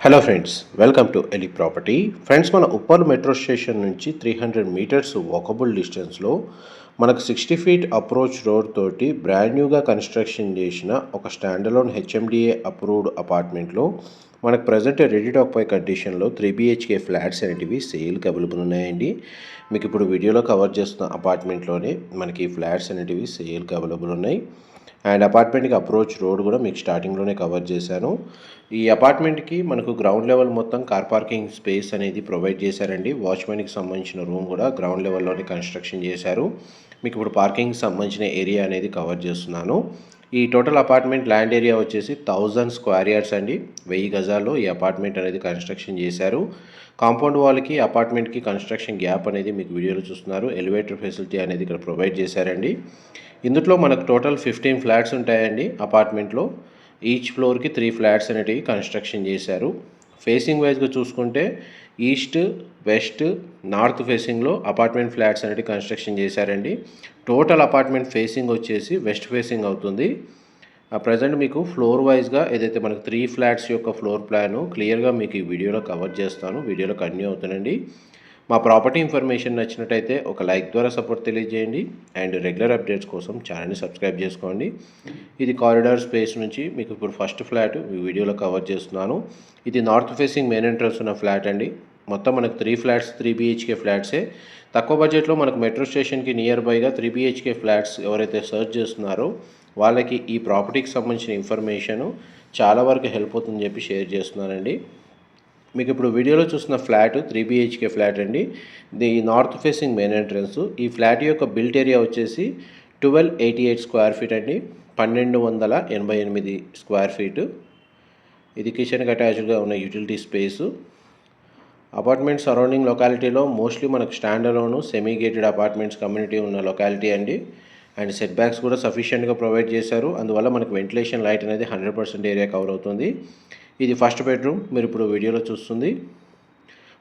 Hello friends welcome to ఎలి property friends మన Uppal metro station నుంచి త్రీ హండ్రెడ్ మీటర్స్ వాకబుల్ డిస్టెన్స్లో మనకు సిక్స్టీ ఫీట్ అప్రోచ్ రోడ్ తోటి బ్రాండ్ న్యూగా కన్స్ట్రక్షన్ చేసిన ఒక స్టాండలోన్ హెచ్ఎండిఏ అప్రూవ్డ్ అపార్ట్మెంట్లో మనకు ప్రజెంట్ రెడీ టాక్ పై కండిషన్లో త్రీ బిహెచ్కే ఫ్లాట్స్ అనేటివి సేల్కి అవైలబుల్ ఉన్నాయండి. మీకు ఇప్పుడు వీడియోలో కవర్ చేస్తున్న అపార్ట్మెంట్లోనే మనకి ఫ్లాట్స్ అనేటివి సేల్కి అవైలబుల్ ఉన్నాయి. అండ్ అపార్ట్మెంట్కి అప్రోచ్ రోడ్ కూడా మీకు స్టార్టింగ్లోనే కవర్ చేశాను. ఈ అపార్ట్మెంట్కి మనకు గ్రౌండ్ లెవెల్ మొత్తం కార్ పార్కింగ్ స్పేస్ అనేది ప్రొవైడ్ చేశారండి. వాచ్మెన్కి సంబంధించిన రూమ్ కూడా గ్రౌండ్ లెవెల్లోనే కన్స్ట్రక్షన్ చేశారు. మీకు ఇప్పుడు పార్కింగ్కి సంబంధించిన ఏరియా అనేది కవర్ చేస్తున్నాను. ఈ టోటల్ అపార్ట్మెంట్ ల్యాండ్ ఏరియా వచ్చేసి థౌజండ్ స్క్వేర్ యార్డ్స్ అండి. వెయ్యి గజాల్లో ఈ అపార్ట్మెంట్ అనేది కన్స్ట్రక్షన్ చేశారు. కాంపౌండ్ వాల్కి అపార్ట్మెంట్కి కన్స్ట్రక్షన్ గ్యాప్ అనేది మీకు వీడియోలో చూస్తున్నారు. ఎలివేటర్ ఫెసిలిటీ అనేది ఇక్కడ ప్రొవైడ్ చేశారండి. ఇందులో మనకు టోటల్ ఫిఫ్టీన్ ఫ్లాట్స్ ఉంటాయండి అపార్ట్మెంట్లో. ఈచ్ ఫ్లోర్కి త్రీ ఫ్లాట్స్ అనేటివి కన్స్ట్రక్షన్ చేశారు. ఫేసింగ్ వైజ్గా చూసుకుంటే ఈస్ట్ వెస్ట్ నార్త్ ఫేసింగ్లో అపార్ట్మెంట్ ఫ్లాట్స్ అనేవి కన్స్ట్రక్షన్ చేశారండి. టోటల్ అపార్ట్మెంట్ ఫేసింగ్ వచ్చేసి వెస్ట్ ఫేసింగ్ అవుతుంది. ప్రజెంట్ మీకు ఫ్లోర్ వైజ్గా ఏదైతే మనకు త్రీ ఫ్లాట్స్ యొక్క ఫ్లోర్ ప్లాను క్లియర్గా మీకు ఈ వీడియోలో కవర్ చేస్తాను. వీడియోలో కంటిన్యూ అవుతానండి. మా ప్రాపర్టీ ఇన్ఫర్మేషన్ నచ్చినట్టయితే ఒక లైక్ ద్వారా సపోర్ట్ తెలియజేయండి అండ్ రెగ్యులర్ అప్డేట్స్ కోసం ఛానల్ని సబ్స్క్రైబ్ చేసుకోండి. ఇది కారిడార్ స్పేస్ నుంచి మీకు ఇప్పుడు ఫస్ట్ ఫ్లాట్ ఈ వీడియోలో కవర్ చేస్తున్నాను. ఇది నార్త్ ఫేసింగ్ మెయిన్ ఎంట్రన్స్ ఉన్న ఫ్లాట్ అండి. మొత్తం మనకు త్రీ ఫ్లాట్స్ త్రీ బీహెచ్కే ఫ్లాట్సే. తక్కువ బడ్జెట్లో మనకు మెట్రో స్టేషన్కి నియర్ బైగా త్రీ బీహెచ్కే ఫ్లాట్స్ ఎవరైతే సర్చ్ చేస్తున్నారో వాళ్ళకి ఈ ప్రాపర్టీకి సంబంధించిన ఇన్ఫర్మేషను చాలా వరకు హెల్ప్ అవుతుందని చెప్పి షేర్ చేస్తున్నానండి. మీకు ఇప్పుడు వీడియోలో చూసిన ఫ్లాట్ త్రీ బిహెచ్కే ఫ్లాట్ అండి. ఇది నార్త్ ఫేసింగ్ మెయిన్ ఎంట్రన్స్. ఈ ఫ్లాట్ యొక్క బిల్ట్ ఏరియా వచ్చేసి twelve eighty eight square feet అండి. పన్నెండు వందల ఎనభై ఎనిమిది స్క్వేర్ ఫీటు. ఇది కిచెన్కి అటాచ్డ్గా ఉన్న యూటిలిటీ స్పేసు. అపార్ట్మెంట్ సరౌండింగ్ లొకాలిటీలో మోస్ట్లీ మనకు standalone semi gated apartments community ఉన్న లొకాలిటీ అండి. అండ్ సెట్ బ్యాక్స్ కూడా సఫిషియెంట్గా ప్రొవైడ్ చేశారు. అందువల్ల మనకు వెంటిలేషన్ లైట్ అనేది హండ్రెడ్ పర్సెంట్ ఏరియా కవర్ అవుతుంది. ఇది ఫస్ట్ బెడ్రూమ్ మీరు ఇప్పుడు వీడియోలో చూస్తుంది.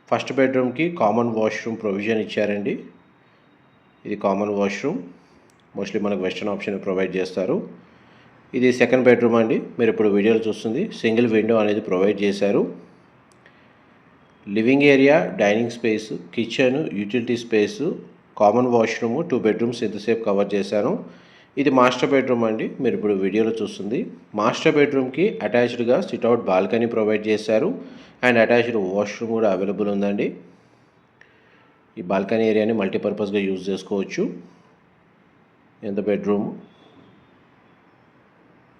ఫస్ట్ బెడ్రూమ్కి కామన్ వాష్రూమ్ ప్రొవిజన్ ఇచ్చారండి. ఇది కామన్ వాష్రూమ్. మోస్ట్లీ మనకు వెస్టర్న్ ఆప్షన్ ప్రొవైడ్ చేస్తారు. ఇది సెకండ్ బెడ్రూమ్ అండి. మీరు ఇప్పుడు వీడియోలో చూస్తుంది. సింగిల్ విండో అనేది ప్రొవైడ్ చేశారు. Living area dining space kitchen utility space common washroom two bedrooms ఇంతసేపు కవర్ చేశాను. ఇది మాస్టర్ బెడ్రూమ్ అండి. మీరు ఇప్పుడు వీడియోలో చూస్తుంది. మాస్టర్ బెడ్రూమ్కి అటాచ్డ్గా సిట్అవుట్ బాల్కనీ ప్రొవైడ్ చేశారు. అండ్ అటాచ్డ్ వాష్రూమ్ కూడా అవైలబుల్ ఉందండి. ఈ బాల్కనీ ఏరియాని మల్టీపర్పస్గా యూజ్ చేసుకోవచ్చు. ఎంత బెడ్రూమ్?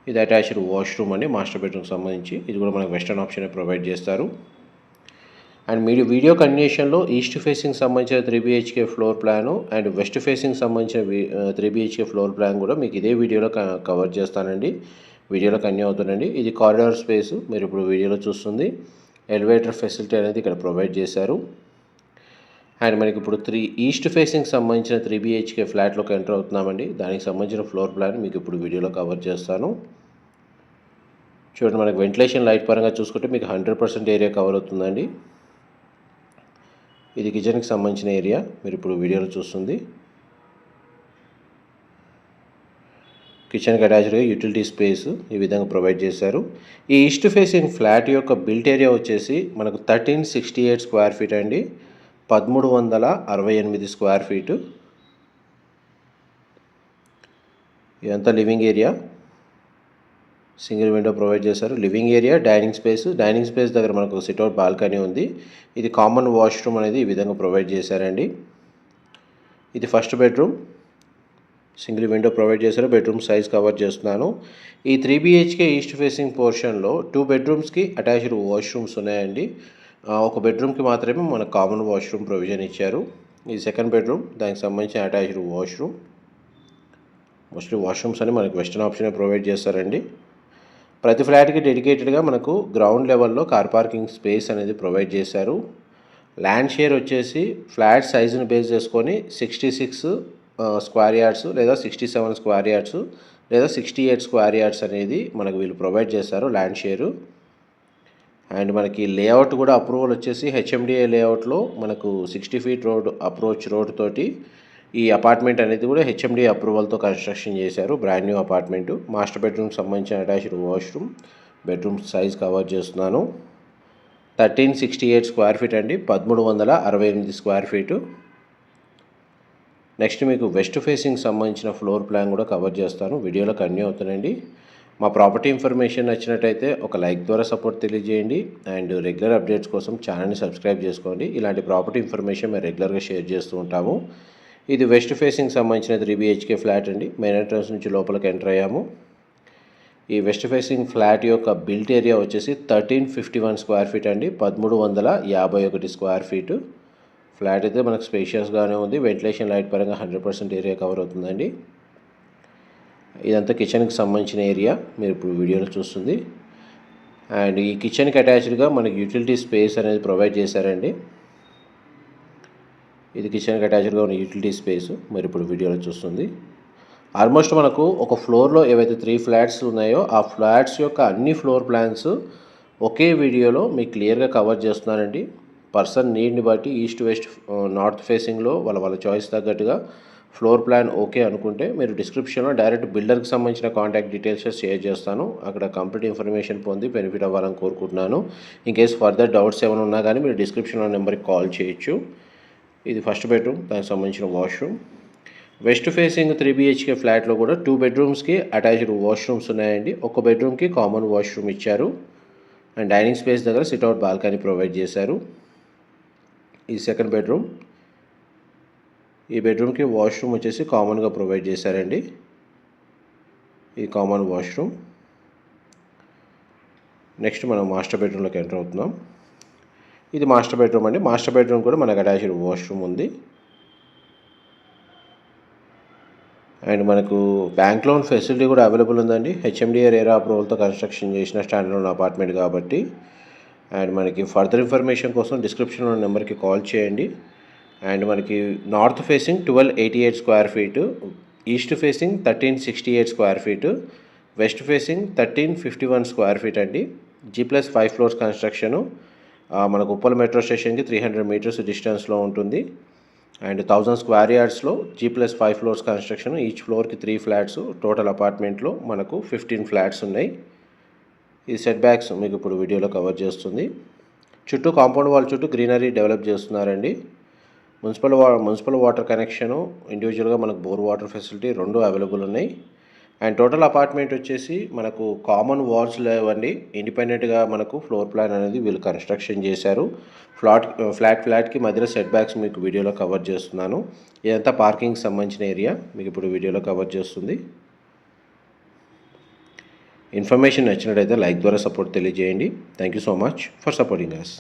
ఇది అటాచ్డ్ వాష్రూమ్ అండి. మాస్టర్ బెడ్రూమ్కి సంబంధించి. ఇది కూడా మనకు వెస్టర్న్ ఆప్షన్ ప్రొవైడ్ చేస్తారు. అండ్ మీ వీడియో కండిషన్లో ఈస్ట్ ఫేసింగ్ సంబంధించిన three BHK floor plan and west facing సంబంధించిన త్రీ బిహెచ్కే ఫ్లోర్ ప్లాన్ కూడా మీకు ఇదే వీడియోలో కవర్ చేస్తానండి. వీడియోలో కన్యూ అవుతానండి ఇది కారిడార్ స్పేస్ మీరు ఇప్పుడు వీడియోలో చూస్తుంది. ఎలివేటర్ ఫెసిలిటీ అనేది ఇక్కడ ప్రొవైడ్ చేశారు. అండ్ మనకి ఇప్పుడు త్రీ ఈస్ట్ ఫేసింగ్ సంబంధించిన త్రీ బిహెచ్కే ఫ్లాట్లోకి ఎంటర్ అవుతున్నామండి. దానికి సంబంధించిన ఫ్లోర్ ప్లాన్ మీకు ఇప్పుడు వీడియోలో కవర్ చేస్తాను. చూడండి మనకి వెంటిలేషన్ లైట్ పరంగా చూసుకుంటే మీకు హండ్రెడ్ పర్సెంట్ ఏరియా కవర్ అవుతుందండి. ఇది కిచెన్కి సంబంధించిన ఏరియా. మీరు ఇప్పుడు వీడియోలో చూస్తుంది. కిచెన్కి అటాచ్డ్గా యూటిలిటీ స్పేస్ ఈ విధంగా ప్రొవైడ్ చేశారు. ఈ ఈస్ట్ ఫేసింగ్ ఫ్లాట్ యొక్క బిల్ట్ ఏరియా వచ్చేసి మనకు thirteen sixty eight square feet అండి. పదమూడు వందల అరవై ఎనిమిది స్క్వేర్ ఫీటు. ఇదంతా living area. Single window provide చేశారు. Living area dining space. Dining space దగ్గర మనకు సిట్అవుట్ బాల్కనీ ఉంది. ఇది కామన్ వాష్రూమ్ అనేది ఈ విధంగా ప్రొవైడ్ చేశారండి. ఇది first bedroom. Single window provide చేశారు. బెడ్రూమ్ సైజ్ కవర్ చేస్తున్నాను. ఈ త్రీ బిహెచ్కే ఈస్ట్ ఫేసింగ్ పోర్షన్లో టూ బెడ్రూమ్స్కి అటాచ్డ్ వాష్రూమ్స్ ఉన్నాయండి. ఒక బెడ్రూమ్కి మాత్రమే మనకు కామన్ వాష్రూమ్ ప్రొవిజన్ ఇచ్చారు. ఇది సెకండ్ బెడ్రూమ్ దానికి సంబంధించిన అటాచ్డ్ వాష్రూమ్. మోస్ట్లీ వాష్రూమ్స్ అని మనకు వెస్టర్న్ ఆప్షన్ ప్రొవైడ్ చేస్తారండి. ప్రతి ఫ్లాట్కి డెడికేటెడ్గా మనకు గ్రౌండ్ లెవెల్లో కార్ పార్కింగ్ స్పేస్ అనేది ప్రొవైడ్ చేశారు. ల్యాండ్ షేర్ వచ్చేసి ఫ్లాట్ సైజుని బేస్ చేసుకొని సిక్స్టీ సిక్స్ స్క్వేర్ యార్డ్స్ లేదా సిక్స్టీ సెవెన్ స్క్వేర్ యార్డ్స్ లేదా సిక్స్టీ ఎయిట్ స్క్వేర్ యార్డ్స్ అనేది మనకు వీళ్ళు ప్రొవైడ్ చేస్తారు ల్యాండ్ షేరు. అండ్ మనకి లేఅవుట్ కూడా అప్రూవల్ వచ్చేసి హెచ్ఎండిఏ లేఅవుట్లో మనకు sixty feet road approach road తోటి ఈ అపార్ట్మెంట్ అనేది కూడా హెచ్ఎండి అప్రూవల్తో కన్స్ట్రక్షన్ చేశారు. Brand new apartment. Master bedroom సంబంధించిన attached washroom. Bedroom size cover చేస్తున్నాను. Thirteen sixty eight square feet అండి. పదమూడు వందల అరవై ఎనిమిది స్క్వేర్ ఫీటు. నెక్స్ట్ మీకు వెస్ట్ ఫేసింగ్ సంబంధించిన ఫ్లోర్ ప్లాన్ కూడా కవర్ చేస్తాను. వీడియోలో కన్యూ అవుతానండి. మా ప్రాపర్టీ ఇన్ఫర్మేషన్ నచ్చినట్టయితే ఒక లైక్ ద్వారా సపోర్ట్ తెలియజేయండి. అండ్ రెగ్యులర్ అప్డేట్స్ కోసం ఛానల్ని సబ్స్క్రైబ్ చేసుకోండి. ఇలాంటి ప్రాపర్టీ ఇన్ఫర్మేషన్ మేము రెగ్యులర్గా షేర్ చేస్తూ ఉంటాము. ఇది వెస్ట్ ఫేసింగ్ సంబంధించిన త్రీ బిహెచ్కే ఫ్లాట్ అండి. మెయిన్ ఎంట్రన్స్ నుంచి లోపలికి ఎంటర్ అయ్యాము. ఈ వెస్ట్ ఫేసింగ్ ఫ్లాట్ యొక్క బిల్ట్ ఏరియా వచ్చేసి thirteen fifty one square feet అండి. పదమూడు వందల యాభై ఒకటి స్క్వేర్ ఫీటు ఫ్లాట్ అయితే మనకు స్పేషియస్గానే ఉంది. వెంటిలేషన్ లైట్ పరంగా హండ్రెడ్ పర్సెంట్ ఏరియా కవర్ అవుతుందండి. ఇదంతా కిచెన్కి సంబంధించిన ఏరియా మీరు ఇప్పుడు వీడియోలో చూస్తుంది. అండ్ ఈ కిచెన్కి అటాచ్డ్గా మనకి యూటిలిటీ స్పేస్ అనేది ప్రొవైడ్ చేశారండి. ఇది కిచెన్కి అటాచ్డ్గా ఉన్న యూటిలిటీ స్పేస్. మీరు ఇప్పుడు వీడియోలో చూస్తుంది. ఆల్మోస్ట్ మనకు ఒక ఫ్లోర్లో ఏవైతే త్రీ ఫ్లాట్స్ ఉన్నాయో ఆ ఫ్లాట్స్ యొక్క అన్ని ఫ్లోర్ ప్లాన్స్ ఒకే వీడియోలో మీకు క్లియర్గా కవర్ చేస్తున్నానండి. పర్సన్ నీడ్ని బట్టి ఈస్ట్ వెస్ట్ నార్త్ ఫేసింగ్లో వాళ్ళ వాళ్ళ చాయిస్ తగ్గట్టుగా ఫ్లోర్ ప్లాన్ ఓకే అనుకుంటే మీరు డిస్క్రిప్షన్లో డైరెక్ట్ బిల్డర్కి సంబంధించిన కాంటాక్ట్ డీటెయిల్స్ షేర్ చేస్తాను. అక్కడ కంప్లీట్ ఇన్ఫర్మేషన్ పొంది బెనిఫిట్ అవ్వాలని కోరుకుంటున్నాను. ఇన్ కేస్ ఫర్దర్ డౌట్స్ ఏమైనా ఉన్నా కానీ మీరు డిస్క్రిప్షన్లో నెంబర్కి కాల్ చేయొచ్చు. ఇది ఫస్ట్ బెడ్రూమ్ దానికి సంబంధించిన washroom. West facing three BHK ఫ్లాట్లో కూడా టూ బెడ్రూమ్స్కి అటాచ్డ్ వాష్రూమ్స్ ఉన్నాయండి. ఒక బెడ్రూమ్కి కామన్ వాష్రూమ్ ఇచ్చారు. అండ్ డైనింగ్ స్పేస్ దగ్గర సిట్అవుట్ బాల్కనీ ప్రొవైడ్ చేశారు. ఈ సెకండ్ బెడ్రూమ్. ఈ బెడ్రూమ్కి వాష్రూమ్ వచ్చేసి కామన్గా ప్రొవైడ్ చేశారండి. ఈ కామన్ వాష్రూమ్. నెక్స్ట్ మనం మాస్టర్ బెడ్రూమ్లోకి ఎంటర్ అవుతున్నాం. ఇది మాస్టర్ బెడ్రూమ్ అండి. మాస్టర్ బెడ్రూమ్ కూడా మనకు అటాచ్డ్ వాష్రూమ్ ఉంది. అండ్ మనకు బ్యాంక్ లోన్ ఫెసిలిటీ కూడా అవైలబుల్ ఉందండి. హెచ్ఎండిఏ రేరా అప్రూవల్తో కన్స్ట్రక్షన్ చేసిన స్టాండర్డ్ అపార్ట్మెంట్ కాబట్టి. అండ్ మనకి ఫర్దర్ ఇన్ఫర్మేషన్ కోసం డిస్క్రిప్షన్లో నెంబర్కి కాల్ చేయండి. అండ్ మనకి north facing twelve eighty eight square feet east facing thirteen sixty eight square feet west facing thirteen fifty one square feet అండి. G plus five floors construction మనకు Uppal metro స్టేషన్కి three hundred metres డిస్టెన్స్లో ఉంటుంది. And thousand square యార్డ్స్లో G plus five floors construction each ఫ్లోర్కి three flats total అపార్ట్మెంట్లో మనకు fifteen flats ఉన్నాయి. ఈ సెట్ బ్యాక్స్ మీకు ఇప్పుడు వీడియోలో కవర్ చేస్తుంది. చుట్టూ కాంపౌండ్ వాల్ చుట్టూ గ్రీనరీ డెవలప్ చేస్తున్నారండి. మున్సిపల్ వా మున్సిపల్ వాటర్ కనెక్షను ఇండివిజువల్గా మనకు బోర్ వాటర్ ఫెసిలిటీ రెండు అవైలబుల్ ఉన్నాయి. అండ్ టోటల్ అపార్ట్మెంట్ వచ్చేసి మనకు కామన్ వాల్స్ లేవండి ఇండిపెండెంట్గా మనకు ఫ్లోర్ ప్లాన్ అనేది వీళ్ళు కన్స్ట్రక్షన్ చేశారు. ఫ్లాట్ ఫ్లాట్ ఫ్లాట్కి మధ్యలో సెట్ బ్యాక్స్ మీకు వీడియోలో కవర్ చేస్తున్నాను. ఇదంతా పార్కింగ్ సంబంధించిన ఏరియా మీకు ఇప్పుడు వీడియోలో కవర్ చేస్తుంది. ఇన్ఫర్మేషన్ నచ్చినట్టయితే లైక్ ద్వారా సపోర్ట్ తెలియజేయండి. Thank you so much for supporting us